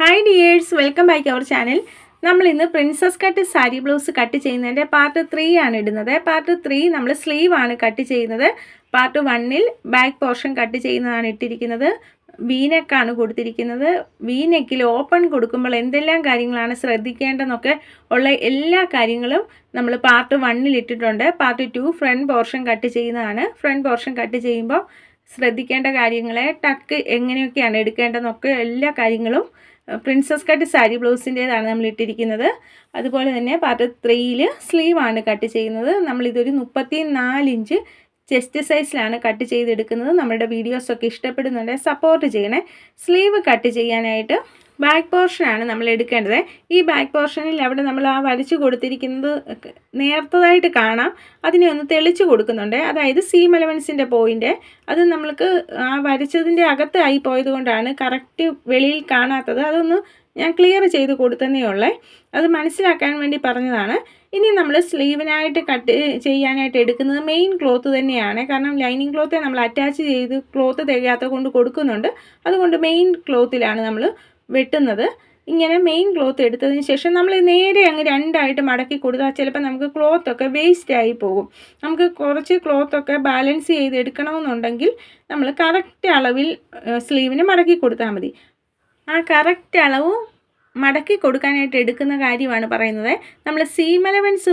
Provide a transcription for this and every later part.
Hi dears welcome back our channel നമ്മൾ ഇന്ന് princess cut sari blouse cut ചെയ്യുന്നതിന്റെ part three ആണ് ഇടുന്നത്. പാർട്ട് ത്രീ നമ്മൾ സ്ലീവ് ആണ് കട്ട് ചെയ്യുന്നത്. പാർട്ട് വണ്ണിൽ ബാക്ക് പോർഷൻ കട്ട് ചെയ്യുന്നതാണ് ഇട്ടിരിക്കുന്നത്. വീനെക്കാണ് കൊടുത്തിരിക്കുന്നത്. വീനെക്കിൽ ഓപ്പൺ കൊടുക്കുമ്പോൾ എന്തെല്ലാം കാര്യങ്ങളാണ് ശ്രദ്ധിക്കേണ്ടതെന്നൊക്കെ ഉള്ള എല്ലാ കാര്യങ്ങളും നമ്മൾ പാർട്ട് വണ്ണിൽ ഇട്ടിട്ടുണ്ട്. Part two front portion cut ചെയ്യുന്നതാണ്. ഫ്രണ്ട് പോർഷൻ കട്ട് ചെയ്യുമ്പോൾ ശ്രദ്ധിക്കേണ്ട കാര്യങ്ങളെ ടക്ക് എങ്ങനെയൊക്കെയാണ് എടുക്കേണ്ടതെന്നൊക്കെ എല്ലാ കാര്യങ്ങളും പ്രിൻസസ് കട്ട് സാരി ബ്ലൗസിന്റേതാണ് നമ്മൾ ഇട്ടിരിക്കുന്നത് അതുപോലെ തന്നെ പാർട്ട് ത്രീയിൽ സ്ലീവാണ് കട്ട് ചെയ്യുന്നത്. നമ്മളിതൊരു മുപ്പത്തി നാലിഞ്ച് ചെസ്റ്റ് സൈസിലാണ് കട്ട് ചെയ്തെടുക്കുന്നത്. നമ്മുടെ വീഡിയോസൊക്കെ ഇഷ്ടപ്പെടുന്നുണ്ടെങ്കിൽ സപ്പോർട്ട് ചെയ്യണേ. സ്ലീവ് കട്ട് ചെയ്യാനായിട്ട് ബാക്ക് പോർഷനാണ് നമ്മൾ എടുക്കേണ്ടത്. ഈ ബാക്ക് പോർഷനിൽ അവിടെ നമ്മൾ ആ വലിച്ചു കൊടുത്തിരിക്കുന്നത് നേർത്തതായിട്ട് കാണാം. അതിനെ ഒന്ന് തെളിച്ചു കൊടുക്കുന്നുണ്ട്. അതായത് സീം എലവൻസിന്റെ പോയിന്റ് അത് നമ്മൾക്ക് ആ വരച്ചതിന്റെ അകത്തായി പോയത് കൊണ്ടാണ് കറക്റ്റ് വെളിയിൽ കാണാത്തത്. അതൊന്ന് ഞാൻ ക്ലിയർ ചെയ്ത് കൊടുത്തതേ ഉള്ളേ. അത് മനസ്സിലാക്കാൻ വേണ്ടി പറഞ്ഞതാണ്. ഇനി നമ്മൾ സ്ലീവിനായിട്ട് കട്ട് ചെയ്യാനായിട്ട് എടുക്കുന്നത് മെയിൻ ക്ലോത്ത് തന്നെയാണ്. കാരണം ലൈനിങ് ക്ലോത്തെ നമ്മൾ അറ്റാച്ച് ചെയ്ത് ക്ലോത്ത് തികയാത്ത കൊണ്ട് കൊടുക്കുന്നുണ്ട്. അതുകൊണ്ട് മെയിൻ ക്ലോത്തിലാണ് നമ്മൾ വെട്ടുന്നത്. ഇങ്ങനെ മെയിൻ ക്ലോത്ത് എടുത്തതിന് ശേഷം നമ്മൾ നേരെ അങ്ങ് രണ്ടായിട്ട് മടക്കി കൊടുത്താൽ ചിലപ്പോൾ നമുക്ക് ക്ലോത്തൊക്കെ വേസ്റ്റ് ആയി പോകും. നമുക്ക് കുറച്ച് ക്ലോത്തൊക്കെ ബാലൻസ് ചെയ്ത് എടുക്കണമെന്നുണ്ടെങ്കിൽ നമ്മൾ കറക്റ്റ് അളവിൽ സ്ലീവിന് മടക്കി കൊടുത്താൽ മതി. ആ കറക്റ്റ് അളവ് മടക്കി കൊടുക്കാനായിട്ട് എടുക്കുന്ന കാര്യമാണ് പറയുന്നത്. നമ്മൾ സീം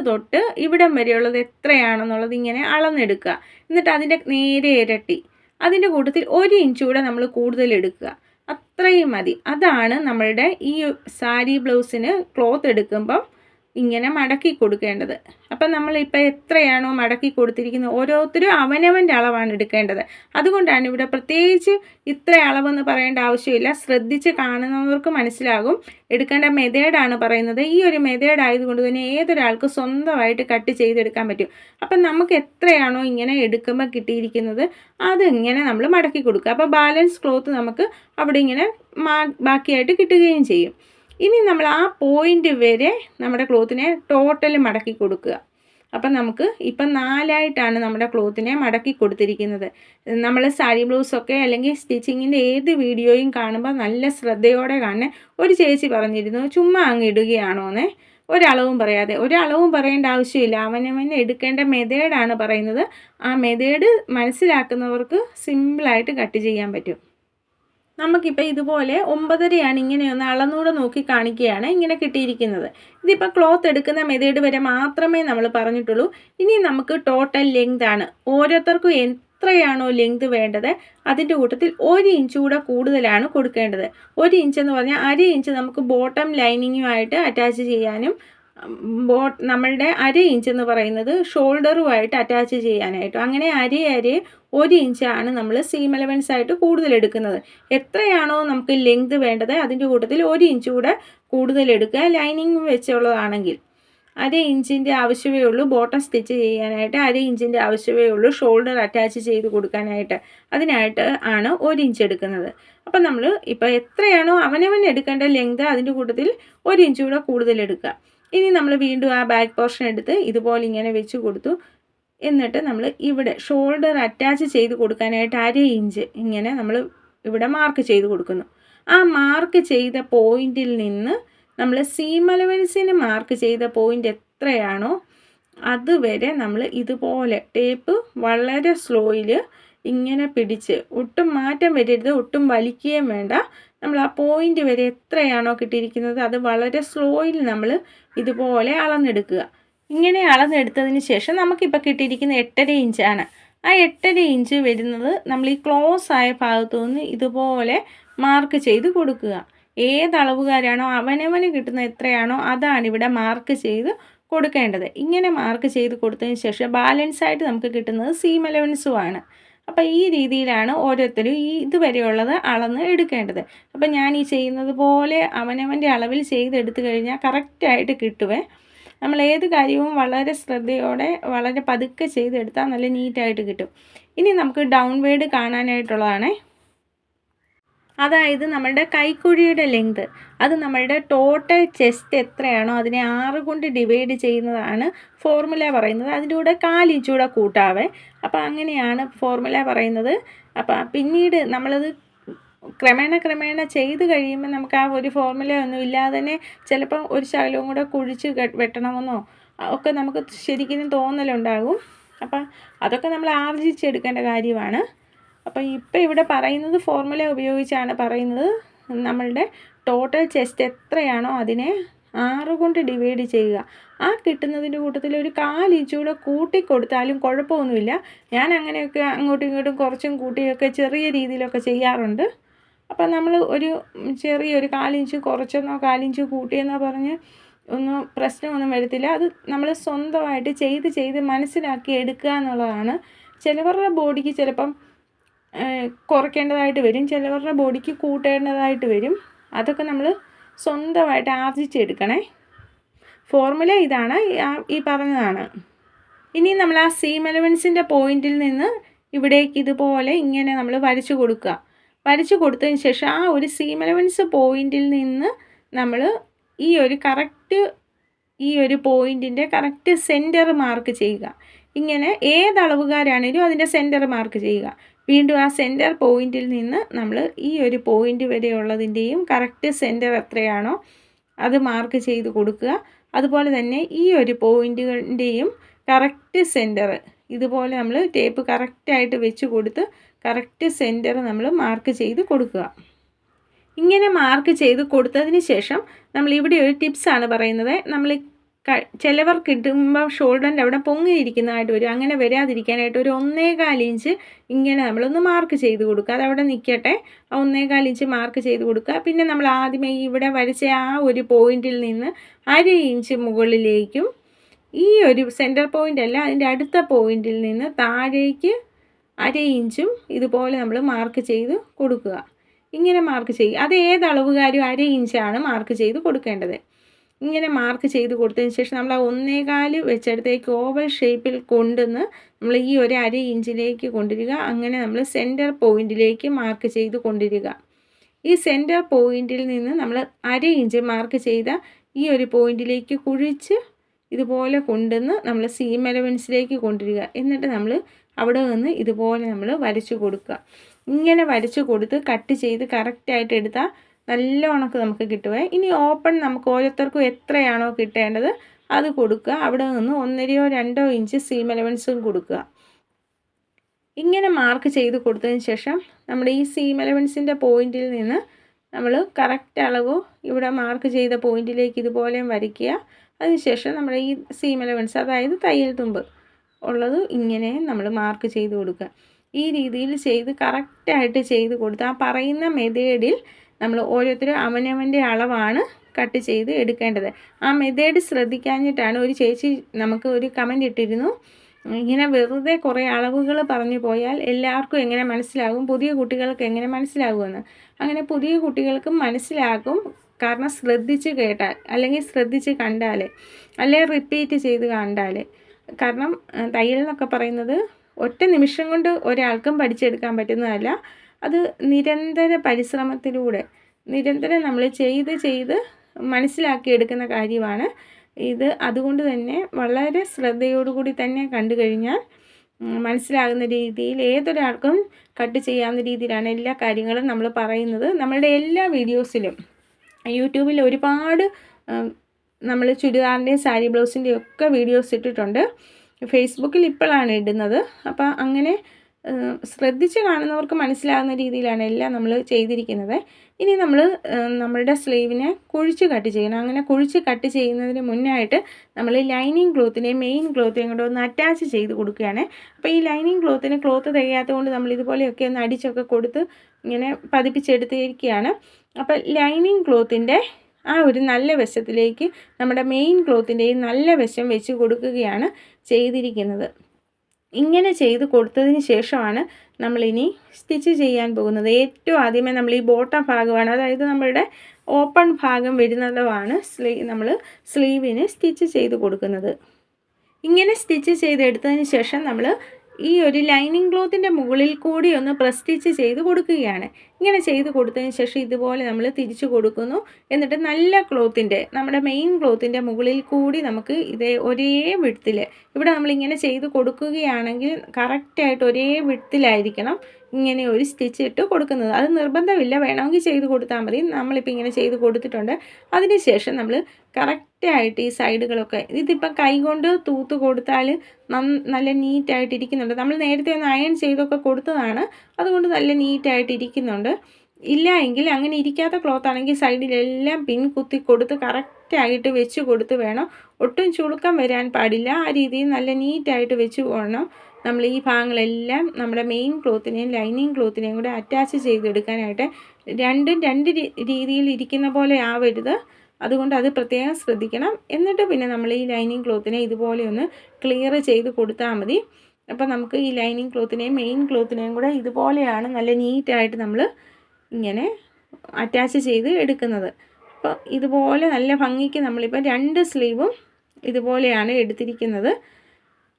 തൊട്ട് ഇവിടം വരെയുള്ളത് എത്രയാണെന്നുള്ളത് ഇങ്ങനെ അളന്നെടുക്കുക. എന്നിട്ട് അതിന്റെ നേരെ ഇരട്ടി. അതിന്റെ കൂട്ടത്തിൽ ഒരു ഇഞ്ച് കൂടെ നമ്മൾ കൂടുതൽ എടുക്കുക. അത്രയും മതി. അതാണ് നമ്മളുടെ ഈ സാരി ബ്ലൗസിന് ക്ലോത്ത് എടുക്കുമ്പം ഇങ്ങനെ മടക്കി കൊടുക്കേണ്ടത്. അപ്പം നമ്മളിപ്പോൾ എത്രയാണോ മടക്കി കൊടുത്തിരിക്കുന്നത് ഓരോരുത്തരും അവനവന്റെ അളവാണ് എടുക്കേണ്ടത്. അതുകൊണ്ടാണ് ഇവിടെ പ്രത്യേകിച്ച് ഇത്ര അളവെന്ന് പറയേണ്ട ആവശ്യമില്ല. ശ്രദ്ധിച്ച് കാണുന്നവർക്ക് മനസ്സിലാകും. എടുക്കേണ്ട മെതേഡാണ് പറയുന്നത്. ഈ ഒരു മെതേഡ് ആയതുകൊണ്ട് തന്നെ ഏതൊരാൾക്ക് സ്വന്തമായിട്ട് കട്ട് ചെയ്തെടുക്കാൻ പറ്റും. അപ്പം നമുക്ക് എത്രയാണോ ഇങ്ങനെ എടുക്കുമ്പോൾ കിട്ടിയിരിക്കുന്നത് അതിങ്ങനെ നമ്മൾ മടക്കി കൊടുക്കുക. അപ്പോൾ ബാലൻസ് ക്ലോത്ത് നമുക്ക് അവിടെ ഇങ്ങനെ ബാക്കിയായിട്ട് കിട്ടുകയും ചെയ്യും. ഇനി നമ്മൾ ആ പോയിന്റ് വരെ നമ്മുടെ ക്ലോത്തിനെ ടോട്ടൽ മടക്കി കൊടുക്കുക. അപ്പം നമുക്ക് ഇപ്പം നാലായിട്ടാണ് നമ്മുടെ ക്ലോത്തിനെ മടക്കി കൊടുത്തിരിക്കുന്നത്. നമ്മൾ സാരി ബ്ലൗസൊക്കെ അല്ലെങ്കിൽ സ്റ്റിച്ചിങ്ങിന്റെ ഏത് വീഡിയോയും കാണുമ്പോൾ നല്ല ശ്രദ്ധയോടെ കാണുന്നത് ഒരു ചേച്ചി പറഞ്ഞിരുന്നു ചുമ്മാ അങ്ങ് ഇടുകയാണോന്നേ ഒരളവും പറയാതെ ഒരളവും പറയേണ്ട ആവശ്യമില്ല. അവനവന് എടുക്കേണ്ട മെതേഡാണ് പറയുന്നത്. ആ മെതേഡ് മനസ്സിലാക്കുന്നവർക്ക് സിമ്പിളായിട്ട് കട്ട് ചെയ്യാൻ പറ്റും. നമുക്കിപ്പോൾ ഇതുപോലെ ഒമ്പതരയാണ് ഇങ്ങനെയൊന്ന് അളന്നൂടെ നോക്കി കാണിക്കുകയാണ് ഇങ്ങനെ കിട്ടിയിരിക്കുന്നത്. ഇതിപ്പോൾ ക്ലോത്ത് എടുക്കുന്ന മെതേഡ് വരെ മാത്രമേ നമ്മൾ പറഞ്ഞിട്ടുള്ളൂ. ഇനി നമുക്ക് ടോട്ടൽ ലെങ്ത് ആണ്. ഓരോരുത്തർക്കും എത്രയാണോ ലെങ്ത് വേണ്ടത് അതിന്റെ കൂട്ടത്തിൽ ഒരു ഇഞ്ച് കൂടെ കൂടുതലാണ് കൊടുക്കേണ്ടത്. ഒരു ഇഞ്ച് എന്ന് പറഞ്ഞാൽ അര ഇഞ്ച് നമുക്ക് ബോട്ടം ലൈനിങ്ങുമായിട്ട് അറ്റാച്ച് ചെയ്യാനും ബോ നമ്മളുടെ അര ഇഞ്ച് എന്ന് പറയുന്നത് ഷോൾഡറുമായിട്ട് അറ്റാച്ച് ചെയ്യാനായിട്ടും. അങ്ങനെ അര അര ഒരു ഇഞ്ചാണ് നമ്മൾ സീം അലവൻസ് ആയിട്ട് കൂടുതൽ എടുക്കുന്നത്. എത്രയാണോ നമുക്ക് ലെങ്ത് വേണ്ടത് അതിന്റെ കൂട്ടത്തിൽ ഒരു ഇഞ്ച് കൂടെ കൂടുതൽ എടുക്കുക ലൈനിങ് വെച്ചുള്ളതാണെങ്കിൽ. അര ഇഞ്ചിന്റെ ആവശ്യമേ ഉള്ളൂ ബോട്ടം സ്റ്റിച്ച് ചെയ്യാനായിട്ട് അര ഇഞ്ചിന്റെ ആവശ്യമേ ഉള്ളൂ ഷോൾഡർ അറ്റാച്ച് ചെയ്ത് കൊടുക്കാനായിട്ട്. അതിനായിട്ട് ആണ് ഒരു ഇഞ്ച് എടുക്കുന്നത്. അപ്പം നമ്മൾ ഇപ്പോൾ എത്രയാണോ അവനവൻ എടുക്കേണ്ട ലെങ്ത് അതിന്റെ കൂട്ടത്തിൽ ഒരു ഇഞ്ച് കൂടെ കൂടുതൽ എടുക്കുക. ഇനി നമ്മൾ വീണ്ടും ആ ബാക്ക് പോർഷൻ എടുത്ത് ഇതുപോലെ ഇങ്ങനെ വെച്ച് കൊടുത്തു. എന്നിട്ട് നമ്മൾ ഇവിടെ ഷോൾഡർ അറ്റാച്ച് ചെയ്ത് കൊടുക്കാനായിട്ട് അര ഇഞ്ച് ഇങ്ങനെ നമ്മൾ ഇവിടെ മാർക്ക് ചെയ്ത് കൊടുക്കുന്നു. ആ മാർക്ക് ചെയ്ത പോയിന്റിൽ നിന്ന് നമ്മൾ സീം അലവൻസിന് മാർക്ക് ചെയ്ത പോയിന്റ് എത്രയാണോ അതുവരെ നമ്മൾ ഇതുപോലെ ടേപ്പ് വളരെ സ്ലോയിൽ ഇങ്ങനെ പിടിച്ച് ഒട്ടും മാറ്റം വരരുത് ഒട്ടും വലിക്കുകയും വേണ്ട. നമ്മൾ ആ പോയിന്റ് വരെ എത്രയാണോ കിട്ടിയിരിക്കുന്നത് അത് വളരെ സ്ലോയിൽ നമ്മൾ ഇതുപോലെ അളന്നെടുക്കുക. ഇങ്ങനെ അളന്നെടുത്തതിന് ശേഷം നമുക്കിപ്പോൾ കിട്ടിയിരിക്കുന്ന എട്ടര ഇഞ്ചാണ് ആ എട്ടര ഇഞ്ച് വരുന്നത് നമ്മൾ ഈ ക്ലോസ് ആയ ഭാഗത്തു നിന്ന് ഇതുപോലെ മാർക്ക് ചെയ്ത് കൊടുക്കുക. ഏത് അളവുകാരാണോ അവനവന് കിട്ടുന്ന എത്രയാണോ അതാണ് ഇവിടെ മാർക്ക് ചെയ്ത് കൊടുക്കേണ്ടത്. ഇങ്ങനെ മാർക്ക് ചെയ്ത് കൊടുത്തതിന് ശേഷം ബാലൻസ് ആയിട്ട് നമുക്ക് കിട്ടുന്നത് സീം അലവൻസുമാണ് അപ്പോൾ ഈ രീതിയിലാണ് ഓരോരുത്തരും ഈ ഇതുവരെയുള്ളത് അളന്ന് എടുക്കേണ്ടത്. അപ്പോൾ ഞാൻ ഈ ചെയ്യുന്നത് പോലെ അവനവന്റെ അളവിൽ ചെയ്തെടുത്തു കഴിഞ്ഞാൽ കറക്റ്റായിട്ട് കിട്ടുവേ. നമ്മൾ ഏത് കാര്യവും വളരെ ശ്രദ്ധയോടെ വളരെ പതുക്കെ ചെയ്തെടുത്താൽ നല്ല നീറ്റായിട്ട് കിട്ടും. ഇനി നമുക്ക് ഡൗൺ വേഡ് കാണാനായിട്ടുള്ളതാണേ. അതായത് നമ്മളുടെ കൈക്കുഴിയുടെ ലെങ്ത് അത് നമ്മളുടെ ടോട്ടൽ ചെസ്റ്റ് എത്രയാണോ അതിനെ ആറ് കൊണ്ട് ഡിവൈഡ് ചെയ്യുന്നതാണ് ഫോർമുല പറയുന്നത്. അതിന്റെ കൂടെ കാലിഞ്ചൂടെ കൂട്ടാവേ. അപ്പോൾ അങ്ങനെയാണ് ഫോർമുല പറയുന്നത്. അപ്പോൾ പിന്നീട് നമ്മളത് ക്രമേണ ക്രമേണ ചെയ്ത് കഴിയുമ്പോൾ നമുക്ക് ആ ഒരു ഫോർമുല ഒന്നും ഇല്ലാതെ തന്നെ ചിലപ്പം ഒരു ശകലവും കൂടെ കുഴിച്ച് വെട്ടണമെന്നോ ഒക്കെ നമുക്ക് ശരിക്കും തോന്നലുണ്ടാകും. അപ്പം അതൊക്കെ നമ്മൾ ആർജിച്ചെടുക്കേണ്ട കാര്യമാണ്. അപ്പം ഇപ്പം ഇവിടെ പറയുന്നത് ഫോർമുല ഉപയോഗിച്ചാണ് പറയുന്നത്. നമ്മളുടെ ടോട്ടൽ ചെസ്റ്റ് എത്രയാണോ അതിനെ ആറ് കൊണ്ട് ഡിവൈഡ് ചെയ്യുക. ആ കിട്ടുന്നതിന്റെ കൂട്ടത്തിൽ ഒരു കാലിഞ്ച് കൂടെ കൂട്ടി കൊടുത്താലും കുഴപ്പമൊന്നുമില്ല. ഞാൻ അങ്ങനെയൊക്കെ അങ്ങോട്ടും ഇങ്ങോട്ടും കുറച്ചും കൂട്ടിയൊക്കെ ചെറിയ രീതിയിലൊക്കെ ചെയ്യാറുണ്ട്. അപ്പം നമ്മൾ ഒരു ചെറിയൊരു കാലിഞ്ച് കുറച്ചെന്നോ കാലിഞ്ച് കൂട്ടിയെന്നോ പറഞ്ഞ് ഒന്നും പ്രശ്നമൊന്നും വരത്തില്ല. അത് നമ്മൾ സ്വന്തമായിട്ട് ചെയ്ത് ചെയ്ത് മനസ്സിലാക്കി എടുക്കുക എന്നുള്ളതാണ്. ചിലവരുടെ ബോഡിക്ക് ചിലപ്പം കുറയ്ക്കേണ്ടതായിട്ട് വരും. ചിലവരുടെ ബോഡിക്ക് കൂട്ടേണ്ടതായിട്ട് വരും. അതൊക്കെ നമ്മൾ സ്വന്തമായിട്ട് ആർജിച്ചെടുക്കണേ. ഫോർമുല ഇതാണ്. ഈ- പറഞ്ഞതാണ്. ഇനി നമ്മൾ ആ സീം എലവൻസിന്റെ പോയിന്റിൽ നിന്ന് ഇവിടേക്ക് ഇതുപോലെ ഇങ്ങനെ നമ്മൾ വരച്ചു കൊടുക്കുക. വരച്ചു കൊടുത്തതിന് ശേഷം ആ ഒരു സീം എലവൻസ് പോയിന്റിൽ നിന്ന് നമ്മൾ ഈ ഒരു കറക്റ്റ് ഈ ഒരു പോയിന്റിന്റെ കറക്റ്റ് സെന്റർ മാർക്ക് ചെയ്യുക. ഇങ്ങനെ ഏത് അതിന്റെ സെന്റർ മാർക്ക് ചെയ്യുക. വീണ്ടും ആ സെന്റർ പോയിന്റിൽ നിന്ന് നമ്മൾ ഈ ഒരു പോയിന്റ് വരെയുള്ളതിന്റെയും കറക്റ്റ് സെന്റർ എത്രയാണോ അത് മാർക്ക് ചെയ്ത് കൊടുക്കുക. അതുപോലെ തന്നെ ഈ ഒരു പോയിന്റുകളുടെയും കറക്റ്റ് സെന്റർ ഇതുപോലെ നമ്മൾ ടേപ്പ് കറക്റ്റായിട്ട് വെച്ച് കൊടുത്ത് കറക്റ്റ് സെന്റർ നമ്മൾ മാർക്ക് ചെയ്ത് കൊടുക്കുക. ഇങ്ങനെ മാർക്ക് ചെയ്ത് കൊടുത്തതിന് ശേഷം നമ്മൾ ഇവിടെ ഒരു ടിപ്സാണ് പറയുന്നത്. നമ്മൾ ക- കിട്ടുമ്പോൾ ഷോൾഡറിന്റെ അവിടെ പൊങ്ങിയിരിക്കുന്നതായിട്ട് വരും. അങ്ങനെ വരാതിരിക്കാനായിട്ട് ഒരു ഒന്നേകാൽ ഇഞ്ച് ഇങ്ങനെ നമ്മളൊന്ന് മാർക്ക് ചെയ്ത് കൊടുക്കുക. അതവിടെ നിൽക്കട്ടെ. ആ ഒന്നേകാൽ ഇഞ്ച് മാർക്ക് ചെയ്ത് കൊടുക്കുക. പിന്നെ നമ്മൾ ആദ്യമേ ഇവിടെ വരച്ച ആ ഒരു പോയിന്റിൽ നിന്ന് അര ഇഞ്ച് മുകളിലേക്കും ഈ ഒരു സെന്റർ പോയിന്റ് അല്ല അതിന്റെ അടുത്ത പോയിന്റിൽ നിന്ന് താഴേക്ക് അര ഇഞ്ചും ഇതുപോലെ നമ്മൾ മാർക്ക് ചെയ്ത് കൊടുക്കുക. ഇങ്ങനെ മാർക്ക് ചെയ്യുക അത് ഏത് അളവുകാരും അര ഇഞ്ചാണ് മാർക്ക് ചെയ്ത് കൊടുക്കേണ്ടത്. ഇങ്ങനെ മാർക്ക് ചെയ്ത് കൊടുത്തതിന് ശേഷം നമ്മൾ ആ ഒന്നേകാൽ വെച്ചെടുത്തേക്ക് ഓവൽ ഷേപ്പിൽ കൊണ്ടുവന്ന് നമ്മൾ ഈ ഒരു അര ഇഞ്ചിലേക്ക് കൊണ്ടുവരിക. അങ്ങനെ നമ്മൾ സെന്റർ പോയിന്റിലേക്ക് മാർക്ക് ചെയ്ത് കൊണ്ടുവരിക. ഈ സെന്റർ പോയിന്റിൽ നിന്ന് നമ്മൾ അര ഇഞ്ച് മാർക്ക് ചെയ്ത ഈ ഒരു പോയിന്റിലേക്ക് കുഴിച്ച് ഇതുപോലെ കൊണ്ടുവന്ന് നമ്മൾ സീം എലവൻസിലേക്ക് കൊണ്ടുവരിക. എന്നിട്ട് നമ്മൾ അവിടെ നിന്ന് ഇതുപോലെ നമ്മൾ വരച്ചു കൊടുക്കുക. ഇങ്ങനെ വരച്ചു കൊടുത്ത് കട്ട് ചെയ്ത് കറക്റ്റായിട്ട് എടുത്താൽ നല്ല ഉണക്ക് നമുക്ക് കിട്ടുവേ. ഇനി ഓപ്പൺ നമുക്ക് ഓരോരുത്തർക്കും എത്രയാണോ കിട്ടേണ്ടത് അത് കൊടുക്കുക. അവിടെ നിന്ന് ഒന്നരയോ രണ്ടോ ഇഞ്ച് സീം എലവൻസും കൊടുക്കുക. ഇങ്ങനെ മാർക്ക് ചെയ്ത് കൊടുത്തതിന് ശേഷം നമ്മുടെ ഈ സീം എലവൻസിന്റെ പോയിന്റിൽ നിന്ന് നമ്മൾ കറക്റ്റ് അളവ് ഇവിടെ മാർക്ക് ചെയ്ത പോയിന്റിലേക്ക് ഇതുപോലെ വരയ്ക്കുക. അതിനുശേഷം നമ്മുടെ ഈ സീം എലവൻസ് അതായത് തയ്യൽ തുമ്പ് ഉള്ളത് ഇങ്ങനെ നമ്മൾ മാർക്ക് ചെയ്ത് കൊടുക്കുക. ഈ രീതിയിൽ ചെയ്ത് കറക്റ്റായിട്ട് ചെയ്ത് കൊടുത്ത് ആ പറയുന്ന മെതേഡിൽ നമ്മൾ ഓരോരുത്തരും അവനവന്റെ അളവാണ് കട്ട് ചെയ്ത് എടുക്കേണ്ടത്. ആ മെതേഡ് ശ്രദ്ധിക്കാഞ്ഞിട്ടാണ് ഒരു ചേച്ചി നമുക്ക് ഒരു കമന്റ് ഇട്ടിരുന്നു. ഇങ്ങനെ വെറുതെ കുറേ അളവുകൾ പറഞ്ഞു പോയാൽ എല്ലാവർക്കും എങ്ങനെ മനസ്സിലാകും? പുതിയ കുട്ടികൾക്ക് എങ്ങനെ മനസ്സിലാകുമെന്ന്. അങ്ങനെ പുതിയ കുട്ടികൾക്കും മനസ്സിലാകും. കാരണം ശ്രദ്ധിച്ച് കേട്ടാൽ അല്ലെങ്കിൽ ശ്രദ്ധിച്ച് കണ്ടാൽ അല്ലെങ്കിൽ റിപ്പീറ്റ് ചെയ്ത് കണ്ടാൽ കാരണം തയ്യൽ എന്നൊക്കെ പറയുന്നത് ഒറ്റ നിമിഷം കൊണ്ട് ഒരാൾക്കും പഠിച്ചെടുക്കാൻ പറ്റുന്നതല്ല. അത് നിരന്തര പരിശ്രമത്തിലൂടെ നിരന്തരം നമ്മൾ ചെയ്ത് ചെയ്ത് മനസ്സിലാക്കിയെടുക്കുന്ന കാര്യമാണ് ഇത്. അതുകൊണ്ട് തന്നെ വളരെ ശ്രദ്ധയോടുകൂടി തന്നെ കണ്ടു കഴിഞ്ഞാൽ മനസ്സിലാകുന്ന രീതിയിൽ ഏതൊരാൾക്കും കട്ട് ചെയ്യാവുന്ന രീതിയിലാണ് എല്ലാ കാര്യങ്ങളും നമ്മൾ പറയുന്നത്. നമ്മളുടെ എല്ലാ വീഡിയോസിലും യൂട്യൂബിൽ ഒരുപാട് നമ്മൾ ചുരിദാറിന്റെയും സാരി ബ്ലൗസിന്റെയും ഒക്കെ വീഡിയോസ് ഇട്ടിട്ടുണ്ട്. ഫേസ്ബുക്കിൽ ഇപ്പോഴാണ് ഇടുന്നത്. അപ്പോൾ അങ്ങനെ ശ്രദ്ധിച്ച് കാണുന്നവർക്ക് മനസ്സിലാകുന്ന രീതിയിലാണ് എല്ലാം നമ്മൾ ചെയ്തിരിക്കുന്നത്. ഇനി നമ്മൾ നമ്മളുടെ സ്ലീവിനെ കുഴിച്ച് കട്ട് ചെയ്യണം. അങ്ങനെ കുഴിച്ച് കട്ട് ചെയ്യുന്നതിന് മുന്നായിട്ട് നമ്മൾ ലൈനിങ് ക്ലോത്തിനെ മെയിൻ ക്ലോത്തിനെ കൊണ്ട് ഒന്ന് അറ്റാച്ച് ചെയ്ത് കൊടുക്കുകയാണ്. അപ്പോൾ ഈ ലൈനിങ് ക്ലോത്തിന് ക്ലോത്ത് തികയാത്തതുകൊണ്ട് നമ്മൾ ഇതുപോലെയൊക്കെ ഒന്ന് അടിച്ചൊക്കെ കൊടുത്ത് ഇങ്ങനെ പതിപ്പിച്ചെടുത്തിരിക്കുകയാണ്. അപ്പോൾ ലൈനിങ് ക്ലോത്തിന്റെ ആ ഒരു നല്ല വശത്തിലേക്ക് നമ്മുടെ മെയിൻ ക്ലോത്തിന്റെയും നല്ല വശം വെച്ച് കൊടുക്കുകയാണ് ചെയ്തിരിക്കുന്നത്. ഇങ്ങനെ ചെയ്ത് കൊടുത്തതിന് ശേഷമാണ് നമ്മളിനി സ്റ്റിച്ച് ചെയ്യാൻ പോകുന്നത്. ഏറ്റവും ആദ്യമേ നമ്മൾ ഈ ബോട്ടം ഭാഗമാണ് അതായത് നമ്മളുടെ ഓപ്പൺ ഭാഗം വരുന്നതുമാണ് സ്ലീ നമ്മൾ സ്ലീവിന് സ്റ്റിച്ച് ചെയ്ത് കൊടുക്കുന്നത്. ഇങ്ങനെ സ്റ്റിച്ച് ചെയ്തെടുത്തതിന് ശേഷം നമ്മൾ ഈ ഒരു ലൈനിങ് ക്ലോത്തിന്റെ മുകളിൽ കൂടി ഒന്ന് പ്രസ് സ്റ്റിച്ച് ചെയ്ത് കൊടുക്കുകയാണ്. ഇങ്ങനെ ചെയ്ത് കൊടുത്തതിന് ശേഷം ഇതുപോലെ നമ്മൾ തിരിച്ചു കൊടുക്കുന്നു. എന്നിട്ട് നല്ല ക്ലോത്തിന്റെ നമ്മുടെ മെയിൻ ക്ലോത്തിന്റെ മുകളിൽ കൂടി നമുക്ക് ഇതേ ഒരേ വിടത്തിൽ ഇവിടെ നമ്മളിങ്ങനെ ചെയ്ത് കൊടുക്കുകയാണെങ്കിൽ കറക്റ്റായിട്ട് ഒരേ വിടത്തിലായിരിക്കണം ഇങ്ങനെ ഒരു സ്റ്റിച്ച് ഇട്ട് കൊടുക്കുന്നത്. അത് നിർബന്ധമില്ല. വേണമെങ്കിൽ ചെയ്ത് കൊടുത്താൽ മതി. നമ്മളിപ്പോൾ ഇങ്ങനെ ചെയ്ത് കൊടുത്തിട്ടുണ്ട്. അതിനുശേഷം നമ്മൾ കറക്റ്റായിട്ട് ഈ സൈഡുകളൊക്കെ ഇതിപ്പം കൈകൊണ്ട് തൂത്ത് കൊടുത്താൽ നല്ല നീറ്റായിട്ട് ഇരിക്കുന്നുണ്ട്. നമ്മൾ നേരത്തെ ഒന്ന് അയൺ ചെയ്തൊക്കെ കൊടുത്തതാണ്. അതുകൊണ്ട് നല്ല നീറ്റായിട്ട് ഇരിക്കുന്നുണ്ട്. ഇല്ല എങ്കിൽ അങ്ങനെ ഇരിക്കാത്ത ക്ലോത്ത് ആണെങ്കിൽ സൈഡിലെല്ലാം പിൻ കുത്തി കൊടുത്ത് കറക്റ്റായിട്ട് വെച്ച് കൊടുത്ത് വേണം. ഒട്ടും ചുളുക്കം വരാൻ പാടില്ല. ആ രീതിയിൽ നല്ല നീറ്റായിട്ട് വെച്ച് പോകണം. നമ്മൾ ഈ ഭാഗങ്ങളെല്ലാം നമ്മുടെ മെയിൻ ക്ലോത്തിനെയും ലൈനിങ് ക്ലോത്തിനെയും കൂടെ അറ്റാച്ച് ചെയ്തെടുക്കാനായിട്ട് രണ്ടും രണ്ട് രീതിയിൽ ഇരിക്കുന്ന പോലെ ആവരുത്. അതുകൊണ്ട് അത് പ്രത്യേകം ശ്രദ്ധിക്കണം. എന്നിട്ട് പിന്നെ നമ്മൾ ഈ ലൈനിങ് ക്ലോത്തിനെ ഇതുപോലെ ഒന്ന് ക്ലിയർ ചെയ്ത് കൊടുത്താൽ മതി. അപ്പോൾ നമുക്ക് ഈ ലൈനിങ് ക്ലോത്തിനെയും മെയിൻ ക്ലോത്തിനെയും കൂടെ ഇതുപോലെയാണ് നല്ല നീറ്റായിട്ട് നമ്മൾ ഇങ്ങനെ അറ്റാച്ച് ചെയ്ത് എടുക്കുന്നത്. അപ്പോൾ ഇതുപോലെ നല്ല ഭംഗിക്ക് നമ്മളിപ്പോൾ രണ്ട് സ്ലീവും ഇതുപോലെയാണ് എടുത്തിരിക്കുന്നത്.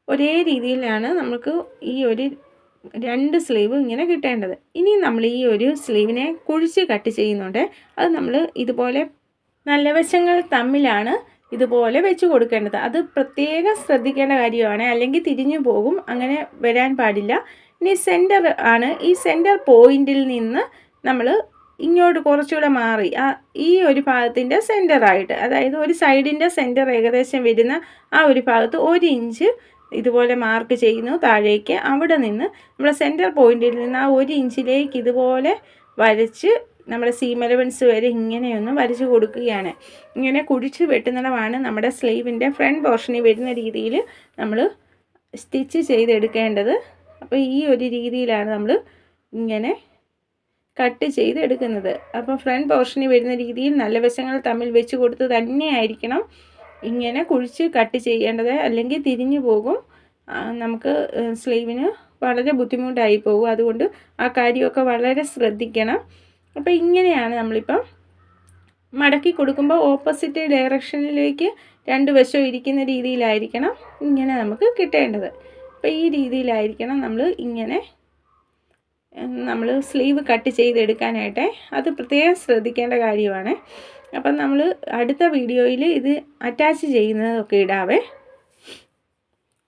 ഒരേ രീതിയിലാണ് നമുക്ക് ഈ ഒരു രണ്ട് സ്ലീവ് ഇങ്ങനെ കിട്ടേണ്ടത്. ഇനി നമ്മൾ ഈ ഒരു സ്ലീവിനെ കുഴിച്ച് കട്ട് ചെയ്യുന്നുണ്ട്. അത് നമ്മൾ ഇതുപോലെ നല്ല വശങ്ങൾ തമ്മിലാണ് ഇതുപോലെ വെച്ച് കൊടുക്കേണ്ടത്. അത് പ്രത്യേകം ശ്രദ്ധിക്കേണ്ട കാര്യമാണ്. അല്ലെങ്കിൽ തിരിഞ്ഞു പോകും. അങ്ങനെ വരാൻ പാടില്ല. ഇനി സെന്റർ ആണ്. ഈ സെന്റർ പോയിന്റിൽ നിന്ന് നമ്മൾ ഇങ്ങോട്ട് കുറച്ചുകൂടെ മാറി. ആ ഈ ഒരു ഭാഗത്തിന്റെ സെന്ററായിട്ട് അതായത് ഒരു സൈഡിന്റെ സെന്റർ ഏകദേശം വരുന്ന ആ ഒരു ഭാഗത്ത് ഒരു ഇഞ്ച് ഇതുപോലെ മാർക്ക് ചെയ്യുന്നു താഴേക്ക്. അവിടെ നിന്ന് നമ്മുടെ സെന്റർ പോയിന്റിൽ നിന്ന് ആ ഒരു ഇഞ്ചിലേക്ക് ഇതുപോലെ വരച്ച് നമ്മുടെ സീം എലവൻസ് വരെ ഇങ്ങനെയൊന്ന് വരച്ച് കൊടുക്കുകയാണ്. ഇങ്ങനെ കുഴിച്ച് വെട്ടുന്നിടമാണ് നമ്മുടെ സ്ലീവിന്റെ ഫ്രണ്ട് പോർഷനിൽ വരുന്ന രീതിയിൽ നമ്മൾ സ്റ്റിച്ച് ചെയ്തെടുക്കേണ്ടത്. അപ്പോൾ ഈ ഒരു രീതിയിലാണ് നമ്മൾ ഇങ്ങനെ കട്ട് ചെയ്തെടുക്കുന്നത്. അപ്പോൾ ഫ്രണ്ട് പോർഷനിൽ വരുന്ന രീതിയിൽ നല്ല വശങ്ങൾ തമ്മിൽ വെച്ച് കൊടുത്ത് തന്നെയായിരിക്കണം ഇങ്ങനെ കുഴിച്ച് കട്ട് ചെയ്യേണ്ടത് അല്ലെങ്കിൽ തിരിഞ്ഞു പോകും. നമുക്ക് സ്ലീവിന് വളരെ ബുദ്ധിമുട്ടായി പോകും. അതുകൊണ്ട് ആ കാര്യമൊക്കെ വളരെ ശ്രദ്ധിക്കണം. അപ്പോൾ ഇങ്ങനെയാണ് നമ്മളിപ്പം മടക്കി കൊടുക്കുമ്പോൾ ഓപ്പോസിറ്റ് ഡയറക്ഷനിലേക്ക് രണ്ട് വശവും ഇരിക്കുന്ന രീതിയിലായിരിക്കണം ഇങ്ങനെ നമുക്ക് കിട്ടേണ്ടത്. അപ്പോൾ ഈ രീതിയിലായിരിക്കണം നമ്മൾ ഇങ്ങനെ നമ്മൾ സ്ലീവ് കട്ട് ചെയ്തെടുക്കാനായിട്ട്. അത് പ്രത്യേകം ശ്രദ്ധിക്കേണ്ട കാര്യമാണ്. അപ്പം നമ്മൾ അടുത്ത വീഡിയോയിൽ ഇത് അറ്റാച്ച് ചെയ്യുന്നതൊക്കെ ഇടാവേ.